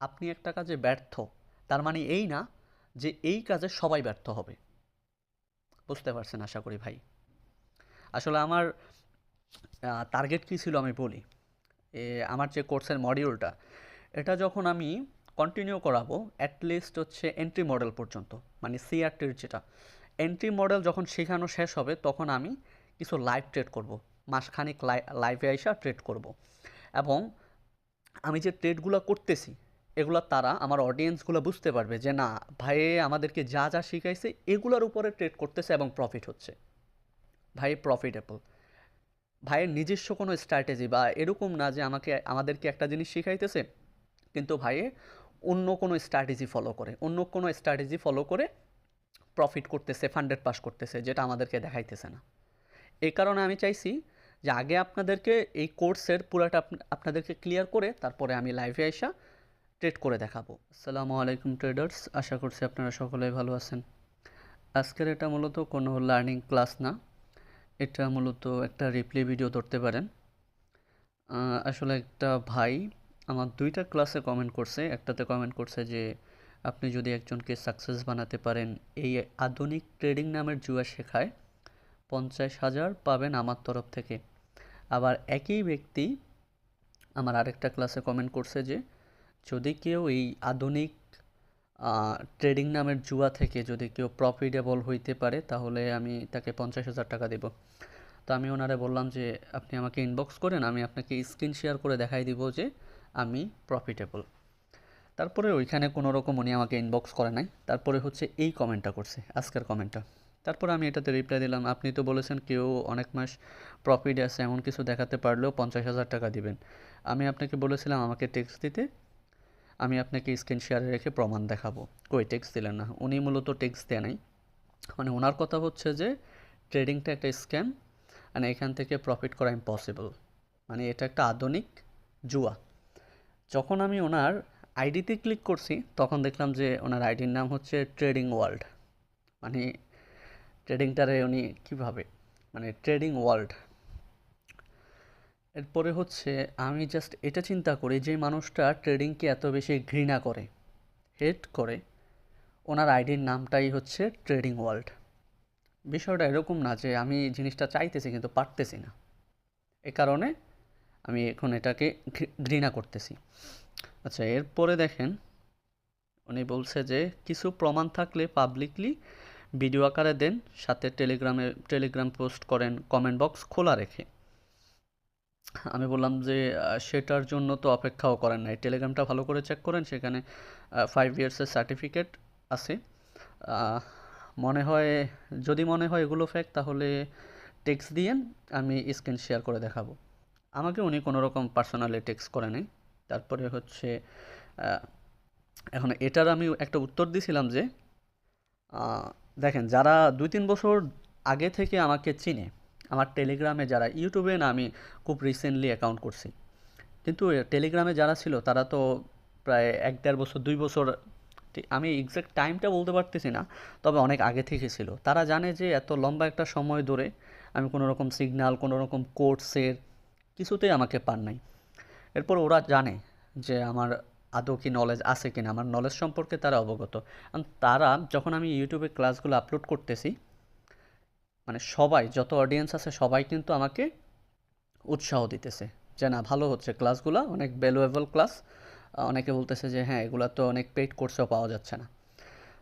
আপনি একটা কাজে ব্যর্থ, তার মানে এই না যে এই কাজে সবাই ব্যর্থ হবে। বুঝতে পারছেন আশা করি ভাই? আসলে আমার টার্গেট কী ছিল আমি বলি। আমার যে কোর্সের মডিউলটা এটা যখন আমি কন্টিনিউ করাবো অ্যাটলিস্ট হচ্ছে এন্ট্রি মডেল পর্যন্ত মানে সিআরটির যেটা। এন্ট্রি মডেল যখন শেখানো শেষ হবে, তখন আমি কিছু লাইভ ট্রেড করব। মাসখানিক লাইভে আইসা ট্রেড করব। এবং আমি যে ট্রেডগুলো করতেছি এগুলো তারা আমার অডিয়েন্সগুলো বুঝতে পারবে যে না, ভাই আমাদেরকে যা যা শিখাইছে এগুলোর উপরে ট্রেড করতেছে এবং প্রফিট হচ্ছে। ভাই প্রফিটেবল ভাইয়ের নিজস্ব কোনো স্ট্র্যাটেজি বা এরকম না যে আমাকে, আমাদেরকে একটা জিনিস শিখাইতেছে, কিন্তু ভাইয়ে অন্য কোনো স্ট্র্যাটেজি ফলো করে, অন্য কোনো স্ট্র্যাটেজি ফলো করে প্রফিট করতেছে ফান্ডেড পাস করতেছে, যেটা আমাদেরকে দেখাইতেছে না। এই কারণে আমি চাইছি যে আগে আপনাদেরকে এই কোর্সের পুরাটা আপ- আপনাদেরকে ক্লিয়ার করে তারপরে আমি লাইভে আইসা ট্রেড করে দেখাবো। আসসালামু আলাইকুম ট্রেডার্স আশা করছি আপনারা সকলেই ভালো আছেন। আজকের এটা মূলত কোনো লার্নিং ক্লাস না। এটা মূলত একটা রিপ্লে ভিডিও ধরতে পারেন। আসলে একটা ভাই আমার দুইটা ক্লাসে কমেন্ট করছে। একটাতে কমেন্ট করছে যে, আপনি যদি একজনকে সাকসেস বানাতে পারেন, এই আধুনিক ট্রেডিং নামের জুয়া শেখায় পঞ্চাশ হাজার পাবেন আমার তরফ থেকে। আবার একই ব্যক্তি আমার আরেকটা ক্লাসে কমেন্ট করছে যে যদি কেউ এই আধুনিক ট্রেডিং নামের জুয়া থেকে যদি কেউ প্রফিটেবল হইতে পারে, তাহলে আমি তাকে পঞ্চাশ হাজার টাকা দেব। তো আমি ওনারে বললাম যে, আপনি আমাকে ইনবক্স করেন, আমি আপনাকে স্ক্রিন শেয়ার করে দেখাই দিব যে, আমি প্রফিটেবল তারপরে ওইখানে কোনো রকম উনি আমাকে ইনবক্স করে নাই। তারপরে হচ্ছে এই কমেন্টটা করছে, আজকের কমেন্টটা তারপরে আমি এটাতে রিপ্লাই দিলাম, আপনি তো বলেছেন কেউ অনেক মাস প্রফিট আছে, এমন কিছু দেখাতে পারলেও পঞ্চাশ হাজার টাকা দিবেন। আমি আপনাকে বলেছিলাম আমাকে টেক্সট দিতে আমি আপনাকে স্ক্রিন শেয়ারে রেখে প্রমাণ দেখাবো। কই টেক্সট দিলেন না। উনি মূলত টেক্সট দেয় নাই। মানে ওনার কথা হচ্ছে যে ট্রেডিংটা একটা স্ক্যাম মানে এখান থেকে প্রফিট করা ইম্পসিবল মানে এটা একটা আধুনিক জুয়া। যখন আমি ওনার আইডিতে ক্লিক করছি, তখন দেখলাম যে ওনার আইডির নাম হচ্ছে ট্রেডিং ওয়ার্ল্ড মানে ট্রেডিংটারে উনি কীভাবে? মানে ট্রেডিং ওয়ার্ল্ড এরপরে হচ্ছে আমি জাস্ট এটা চিন্তা করি যে মানুষটা ট্রেডিংকে এত বেশি ঘৃণা করে। হেট করে। ওনার আইডির নামটাই হচ্ছে ট্রেডিং ওয়ার্ল্ড বিষয়টা এরকম না যে আমি জিনিসটা চাইতেছি কিন্তু পারতেছি না। এ কারণে আমি এখন এটাকে ঘৃণা করতেছি। আচ্ছা এরপরে দেখেন, উনি বলছে যে কিছু প্রমাণ থাকলে পাবলিকলি ভিডিও আকারে দেন, সাথে টেলিগ্রামে টেলিগ্রাম পোস্ট করেন কমেন্ট বক্স খোলা রেখে। আমি বললাম যে সেটার জন্য তো অপেক্ষাও করেন নাই। টেলিগ্রামটা ভালো করে চেক করেন, সেখানে ফাইভ ইয়ার্সের সার্টিফিকেট আছে। মনে হয়, যদি মনে হয় এগুলো ফেক তাহলে টেক্সট দিয়েন, আমি স্ক্রিন শেয়ার করে দেখাবো। আমাকে উনি কোনো রকম পার্সোনালি টেক্সট করে নাই। তারপরে হচ্ছে এখন এটার আমি একটা উত্তর দিছিলাম যে দেখেন, যারা দুই তিন বছর আগে থেকে আমাকে চিনে আমার টেলিগ্রামে যারা ইউটিউবে না আমি খুব রিসেন্টলি অ্যাকাউন্ট করছি। কিন্তু টেলিগ্রামে যারা ছিল, তারা তো প্রায় এক দেড় বছর, দুই বছর আমি এক্সাক্ট টাইমটা বলতে পারতেছি না, তবে অনেক আগে থেকে ছিল। তারা জানে যে এত লম্বা একটা সময় ধরে আমি কোনো রকম সিগন্যাল কোনো রকম কোর্সের কিছুতেই আমাকে পান নাই। এরপর ওরা জানে যে আমার আদৌ কি নলেজ আছে কিনা, আমার নলেজ সম্পর্কে তারা অবগত। তারা, যখন আমি ইউটিউবে ক্লাসগুলো আপলোড করতেছি মানে সবাই, যত অডিয়েন্স আছে, সবাই কিন্তু আমাকে উৎসাহ দিতেছে যে, না, ভালো হচ্ছে ক্লাসগুলো অনেক ভ্যালুয়েবল ক্লাস অনেকে বলতেছে যে হ্যাঁ এগুলো তো অনেক পেইড কোর্সেও পাওয়া যাচ্ছে না।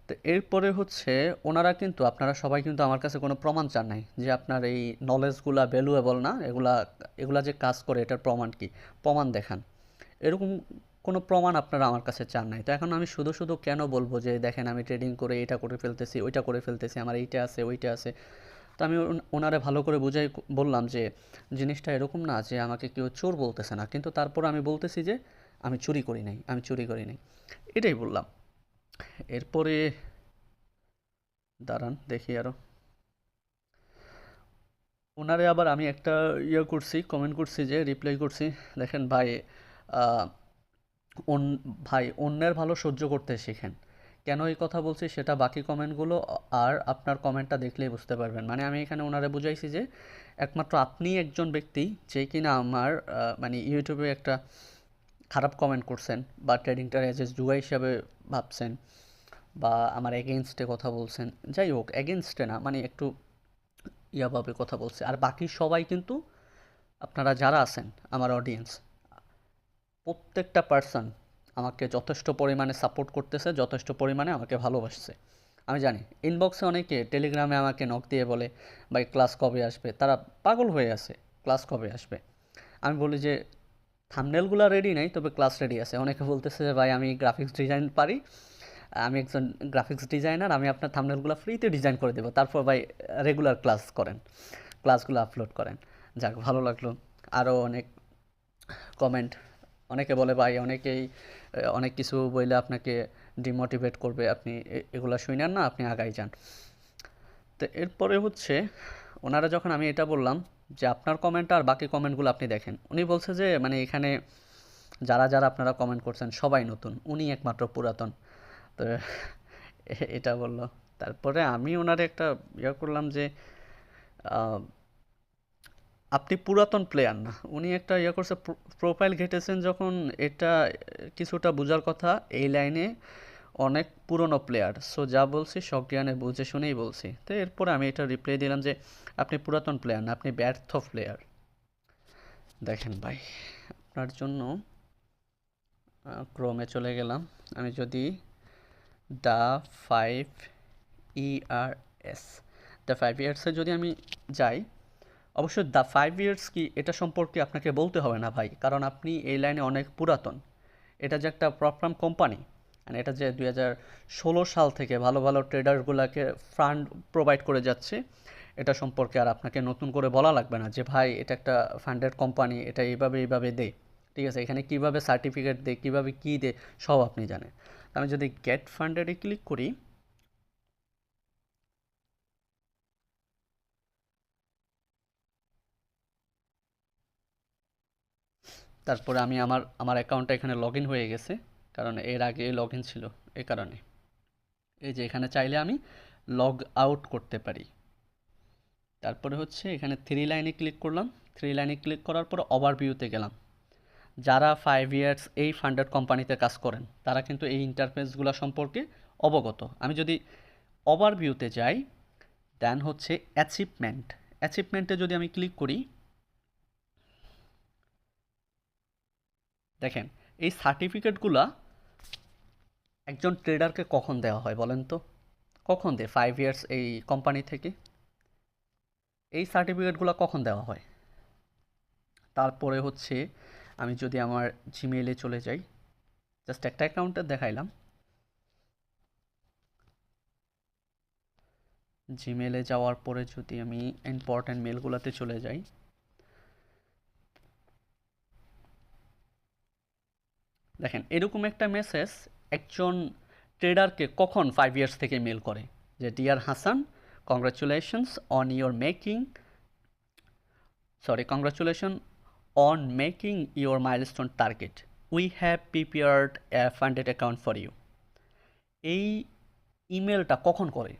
তো এরপরে হচ্ছে, ওনারা কিন্তু, আপনারা সবাই কিন্তু আমার কাছে কোনো প্রমাণ চান নাই যে, আপনার এই নলেজগুলা ভ্যালুয়েবল না, এগুলা এগুলা যে কাজ করে, এটার প্রমাণ কি? প্রমাণ দেখান। এরকম কোনো প্রমাণ আপনারা আমার কাছে চান নাই। তো এখন আমি শুধু শুধু কেন বলব যে, দেখেন, আমি ট্রেডিং করে এটা করে ফেলতেছি, ওইটা করে ফেলতেছি, আমার এইটা আছে, ওইটা আছে। তো আমি ওনারে ভালো করে বুঝাই বললাম যে, জিনিসটা এরকম না যে আমাকে কেউ চোর বলতেছে না। কিন্তু তারপর আমি বলতেছি যে, আমি চুরি করি নাই, আমি চুরি করি নাই। এটাই বললাম। এরপরে, দাঁড়ান, দেখি আরও ওনারে আবার আমি একটা ইয়ে করছি কমেন্ট করছি যে রিপ্লাই করছি, দেখেন ভাই ভাই, অন্যের ভালো সহ্য করতে শেখেন। কেন এই কথা বলছি সেটা বাকি কমেন্টগুলো, আর আপনার কমেন্টটা দেখলেই বুঝতে পারবেন। মানে আমি এখানে ওনারে বুঝাইছি যে, একমাত্র আপনি একজন ব্যক্তি যে কিনা আমার মানে ইউটিউবে একটা খারাপ কমেন্ট করছেন বা ট্রেডিংটার এজ এ জুয়া হিসাবে ভাবছেন বা আমার এগেনস্টে কথা বলছেন, যাই হোক এগেনস্টে না মানে একটু ইয়াভাবে কথা বলছে। আর বাকি সবাই কিন্তু আপনারা যারা আছেন, আমার অডিয়েন্স প্রত্যেকটা পার্সন আমাকে যথেষ্ট পরিমাণে সাপোর্ট করতেছে, যথেষ্ট পরিমাণে আমাকে ভালোবাসছে। আমি জানি ইনবক্সে অনেকে টেলিগ্রামে আমাকে নক দিয়ে বলে, ভাই ক্লাস কবে আসবে? তারা পাগল হয়ে আছে ক্লাস কবে আসবে? আমি বলি যে থামনেলগুলো রেডি নেই, তবে ক্লাস রেডি আছে। অনেকে বলতেছে যে, ভাই, আমি গ্রাফিক্স ডিজাইন পারি, আমি একজন গ্রাফিক্স ডিজাইনার আমি আপনার থামনেলগুলো ফ্রিতে ডিজাইন করে দেবো। তারপর ভাই রেগুলার ক্লাস করেন ক্লাসগুলো আপলোড করেন। যাক, ভালো লাগল। আরও অনেক কমেন্ট অনেকে বলে, ভাই, অনেকেই অনেক কিছু বইলে আপনাকে ডিমোটিভেট করবে। আপনি এগুলা শুনেন না, আপনি আগাই যান। তো এরপরে হচ্ছে, ওনারা যখন আমি এটা বললাম যে, আপনার কমেন্ট আর বাকি কমেন্টগুলো আপনি দেখেন। উনি বলছে যে মানে এখানে যারা যারা আপনারা কমেন্ট করছেন, সবাই নতুন। উনি একমাত্র পুরাতন। তো এটা বলল। তারপরে আমি ওনার একটা ইয়ে করলাম যে আপনি পুরাতন প্লেয়ার না। উনি একটা ইয়ে করছে প্রোফাইল ঘেটেছেন যখন এটা কিছুটা বোঝার কথা, এই লাইনে অনেক পুরনো প্লেয়ার সো যা বলছি সজ্ঞানে বুঝে শুনেই বলছি। তো এরপরে আমি এটা রিপ্লাই দিলাম যে, আপনি পুরাতন প্লেয়ার না, আপনি ব্যর্থ প্লেয়ার দেখেন ভাই, আপনার জন্য ক্রোমে চলে গেলাম। আমি যদি the five years the five ইয়ার্সে যদি আমি যাই অবশ্যই দ্য ফাইভ ইয়ার্স কি এটা সম্পর্কে আপনাকে বলতে হবে না ভাই, কারণ আপনি এই লাইনে অনেক পুরাতন। এটা যে একটা প্রপাম কোম্পানি মানে এটা যে দুই হাজার ষোলো সাল থেকে ভালো ভালো ট্রেডারগুলোকে ফান্ড প্রোভাইড করে যাচ্ছে, এটা সম্পর্কে আর আপনাকে নতুন করে বলা লাগবে না যে ভাই এটা একটা ফান্ডেড কোম্পানি, এটা এইভাবে এইভাবে দে। ঠিক আছে, এখানে কীভাবে সার্টিফিকেট দে, কীভাবে কী দে, সব আপনি জানেন। আমি যদি গেট ফান্ডেডে ক্লিক করি তারপরে আমি আমার আমার অ্যাকাউন্টটা এখানে লগ হয়ে গেছে, কারণ এর আগে লগ ছিল এ কারণে। এই যে এখানে চাইলে আমি লগ আউট করতে পারি। তারপরে হচ্ছে এখানে থ্রি লাইনে ক্লিক করলাম। থ্রি লাইনে ক্লিক করার পর ওভারভিউতে গেলাম। যারা ফাইভ ইয়ার্স এই ফান্ডেড কোম্পানিতে কাজ করেন, তারা কিন্তু এই ইন্টারফেসগুলো সম্পর্কে অবগত। আমি যদি ওভারভিউতে যাই দেন হচ্ছে অ্যাচিভমেন্ট অ্যাচিভমেন্টে যদি আমি ক্লিক করি দেখেন, এই সার্টিফিকেটগুলা একজন ট্রেডারকে কখন দেওয়া হয় বলেন তো? কখন দেয়? ফাইভ ইয়ার্স এই কোম্পানি থেকে? এই সার্টিফিকেটগুলো কখন দেওয়া হয়? তারপরে হচ্ছে আমি যদি আমার জিমেইলে চলে যাই জাস্ট একটা অ্যাকাউন্টে দেখাইলাম। জিমেলে যাওয়ার পরে যদি আমি ইম্পর্ট্যান্ট মেলগুলোতে চলে যাই দেখেন, এরকম একটা মেসেজ একজন ট্রেডারকে কখন ফাইভ ইয়ার্স থেকে মেল করে? যে dear Hasan congratulations on your making sorry congratulation on making your milestone target we have prepared a funded account for you এই ইমেলটা কখন করে?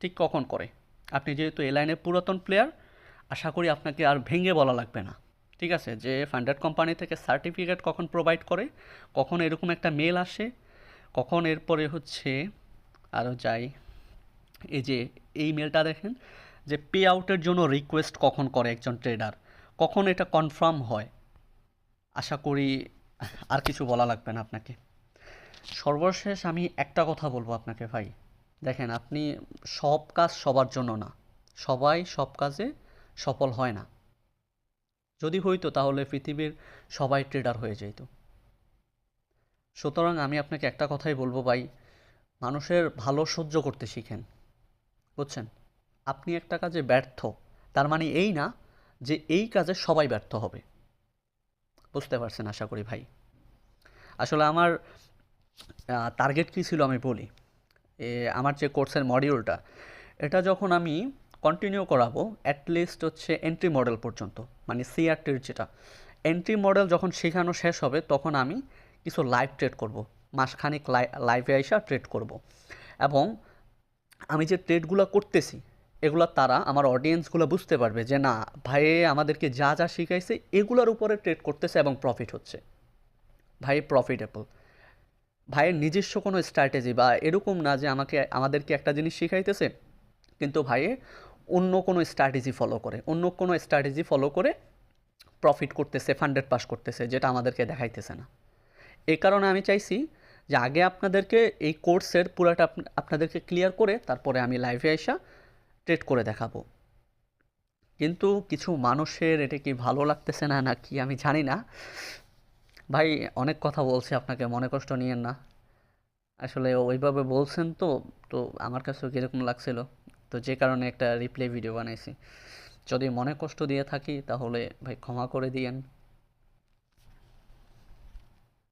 ঠিক কখন করে? আপনি যেহেতু এই লাইনের পুরাতন প্লেয়ার আশা করি আপনাকে আর ভেঙে বলা লাগবে না। ঠিক আছে? যে ফান্ডেড কোম্পানি থেকে সার্টিফিকেট কখন প্রোভাইড করে, কখন এরকম একটা মেল আসে, কখন এরপরে হচ্ছে আরও যাই, এই যে এই মেলটা দেখেন, যে পে আউটের জন্য রিকোয়েস্ট কখন করে একজন ট্রেডার কখন এটা কনফার্ম হয়? আশা করি আর কিছু বলা লাগবে না আপনাকে। সর্বশেষ আমি একটা কথা বলব আপনাকে ভাই। দেখেন, আপনি সব কাজ সবার জন্য না। সবাই সব কাজে সফল হয় না। যদি হইতো, তাহলে পৃথিবীর সবাই ট্রেডার হয়ে যেত সুতরাং আমি আপনাকে একটা কথাই বলব ভাই, মানুষের ভালো সহ্য করতে শিখেন, বুঝছেন? আপনি একটা কাজে ব্যর্থ, তার মানে এই না যে এই কাজে সবাই ব্যর্থ হবে। বুঝতে পারছেন আশা করি ভাই? আসলে আমার টার্গেট কী ছিল আমি বলি। আমার যে কোর্সের মডিউলটা এটা যখন আমি কন্টিনিউ করাবো অ্যাটলিস্ট হচ্ছে এন্ট্রি মডেল পর্যন্ত মানে সিআরটির যেটা। এন্ট্রি মডেল যখন শেখানো শেষ হবে, তখন আমি কিছু লাইভ ট্রেড করব, মাসখানিক লাইভে আইসা ট্রেড করব। এবং আমি যে ট্রেডগুলো করতেছি, এগুলো তারা আমার অডিয়েন্সগুলো বুঝতে পারবে যে না ভাইয়ে আমাদেরকে যা যা শিখাইছে, এগুলোর উপরে ট্রেড করতেছে এবং প্রফিট হচ্ছে। ভাই প্রফিটেবল ভাইয়ের নিজস্ব কোনো স্ট্র্যাটেজি বা এরকম না যে আমাকে, আমাদেরকে একটা জিনিস শিখাইতেছে, কিন্তু ভাইয়ে অন্য কোনো স্ট্র্যাটেজি ফলো করে, অন্য কোনো স্ট্র্যাটেজি ফলো করে প্রফিট করতেছে ফান্ডেড পাস করতেছে, যেটা আমাদেরকে দেখাইতেছে না। এই কারণে আমি চাইছি যে আগে আপনাদেরকে এই কোর্সের পুরাটা আপ- আপনাদেরকে ক্লিয়ার করে তারপরে আমি লাইভে আইসা ট্রেড করে দেখাবো। কিন্তু কিছু মানুষের এটা কি ভালো লাগতেছে না না কি আমি জানি না। ভাই, অনেক কথা বলছি আপনাকে, মনে কষ্ট নিয়েন না। আসলে ওইভাবে বলছেন তো তো আমার কাছেও কীরকম লাগছিল? তো যে কারণে একটা রিপ্লে ভিডিও বানাইছি। যদি মনে কষ্ট দিয়ে থাকি, তাহলে ভাই ক্ষমা করে দিয়েন।